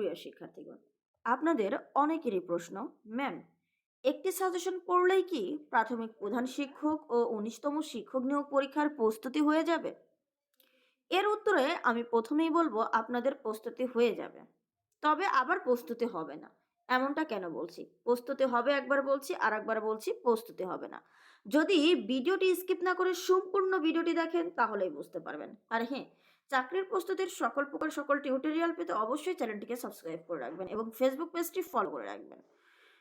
সুপ্রিয় শিক্ষার্থীগণ, আপনাদের অনেকেরই প্রশ্ন, ম্যাম, একটি সাজেশন পড়লেই কি প্রাথমিক প্রধান শিক্ষক ও উনিশতম শিক্ষক নিয়োগ পরীক্ষার প্রস্তুতি হয়ে যাবে? এর উত্তরে আমি প্রথমেই বলব, আপনাদের প্রস্তুতি হয়ে যাবে। তবে আবার প্রস্তুতি হবে না। এমনটা কেন বলছি? প্রস্তুতি হবে একবার বলছি আর একবার বলছি, প্রস্তুতি হবে না। যদি ভিডিওটি স্কিপ না করে সম্পূর্ণ ভিডিওটি দেখেন, তাহলেই বুঝতে পারবেন। আর হ্যাঁ চাকরির প্রস্তুতির সকল প্রকার সকল টিউটোরিয়াল পেতে অবশ্যই চ্যানেলটিকে সাবস্ক্রাইব করে রাখবেন এবং ফেসবুক পেজটি ফলো করে রাখবেন।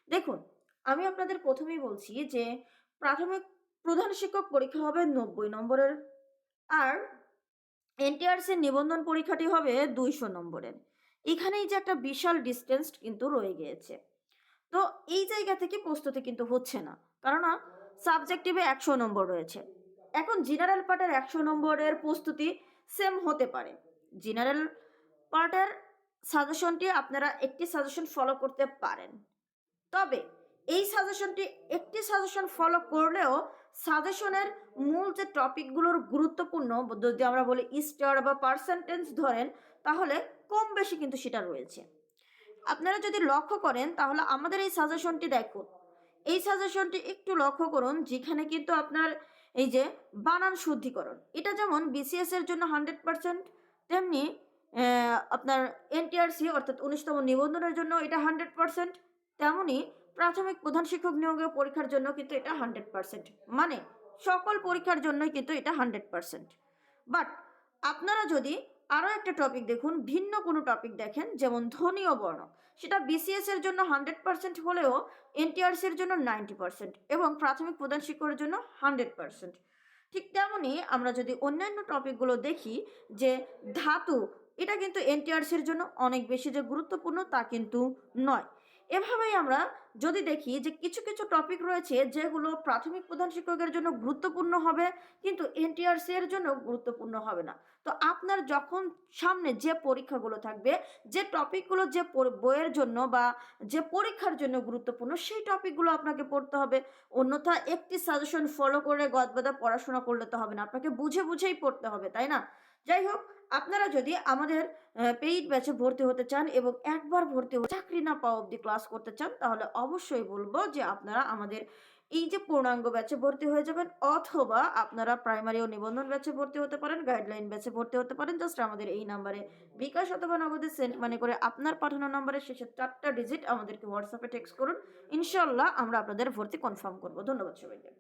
দেখুন, আমি আপনাদের প্রথমেই বলছি যে প্রাথমিক প্রধান শিক্ষক পরীক্ষা হবে নব্বই নম্বরের আর এনটিআরসির নিবন্ধন পরীক্ষাটি হবে দুইশো নম্বরের। এখানেই যে একটা বিশাল ডিস্টেন্স কিন্তু রয়ে গিয়েছে। তো এই জায়গা থেকে প্রস্তুতি কিন্তু হচ্ছে না, কেননা সাবজেক্টিভে একশো নম্বর রয়েছে। এখন জেনারেল পার্টের একশো নম্বরের প্রস্তুতি সেম হতে পারে। জেনারেল পার্টের সাজেশনটি আপনারা একটি সাজেশন ফলো করতে পারেন। তবে এই সাজেশনটি একটি সাজেশন ফলো করলেও সাজেশনের মূল যে টপিকগুলোর গুরুত্বপূর্ণ, যদি আমরা বলি স্টার বা পার্সেন্টেজ ধরেন, তাহলে কম বেশি কিন্তু সেটা রয়েছে। আপনারা যদি লক্ষ্য করেন, তাহলে আমাদের এই সাজেশনটি দেখুন। এই সাজেশনটি একটু লক্ষ্য করুন, যেখানে কিন্তু আপনার এই যে বানান শুদ্ধিকরণ, এটা যেমন বিসিএস এর জন্য হান্ড্রেড পার্সেন্ট, তেমনি আপনার এনটিআরসি অর্থাৎ উনিশতম নিবন্ধনের জন্য এটা হান্ড্রেড পার্সেন্ট তেমনই প্রাথমিক প্রধান শিক্ষক নিয়োগের পরীক্ষার জন্য কিন্তু এটা হান্ড্রেড পার্সেন্ট মানে সকল পরীক্ষার জন্যই কিন্তু এটা হান্ড্রেড পার্সেন্ট। বাট আপনারা যদি আরও একটা টপিক দেখুন, ভিন্ন কোনো টপিক দেখেন, যেমন ধ্বনি ও বর্ণ সেটা বিসিএস এর জন্য হান্ড্রেড পার্সেন্ট হলেও এনটিআরসির জন্য নাইনটি পার্সেন্ট এবং প্রাথমিক প্রধান শিক্ষকের জন্য হান্ড্রেড পার্সেন্ট ঠিক তেমনই আমরা যদি অন্যান্য টপিকগুলো দেখি, যে ধাতু, এটা কিন্তু এনটিআরসির জন্য অনেক বেশি যে গুরুত্বপূর্ণ তা কিন্তু নয়। এভাবেই আমরা যদি দেখি যে কিছু কিছু টপিক রয়েছে যেগুলো প্রাথমিক প্রধান শিক্ষকের জন্য গুরুত্বপূর্ণ হবে, কিন্তু এনটিআরসি এর জন্য গুরুত্বপূর্ণ হবে না। তো আপনার যখন সামনে যে পরীক্ষাগুলো থাকবে, যে টপিকগুলো যে বইয়ের জন্য বা যে পরীক্ষার জন্য গুরুত্বপূর্ণ, সেই টপিকগুলো আপনাকে পড়তে হবে। অন্যথা একটি সাজেশন ফলো করে গদবাদা পড়াশোনা করলে তো হবে না। আপনাকে বুঝে, বুঝেই পড়তে হবে, তাই না? যাই হোক, আপনারা যদি আমাদের পেইড ব্যাচে ভর্তি হতে চান এবং একবার ভর্তি চাকরি না পাওয়া অবধি ক্লাস করতে চান, তাহলে অবশ্যই বলব যে আপনারা আমাদের এই যে পূর্ণাঙ্গ ব্যাচে ভর্তি হয়ে যাবেন অথবা আপনারা প্রাইমারি ও নিবন্ধন ব্যাচে ভর্তি হতে পারেন, গাইডলাইন ব্যাচে ভর্তি হতে পারেন, জাস্ট আমাদের এই নাম্বারে বিকাশ অথবা নগদে সেন্ট মানে করে আপনার পাঠানো নাম্বারের শেষে চারটা ডিজিট আমাদেরকে হোয়াটসঅ্যাপে টেক্সট করুন। ইনশাল্লাহ আমরা আপনাদের ভর্তি কনফার্ম করব। ধন্যবাদ সবাইকে।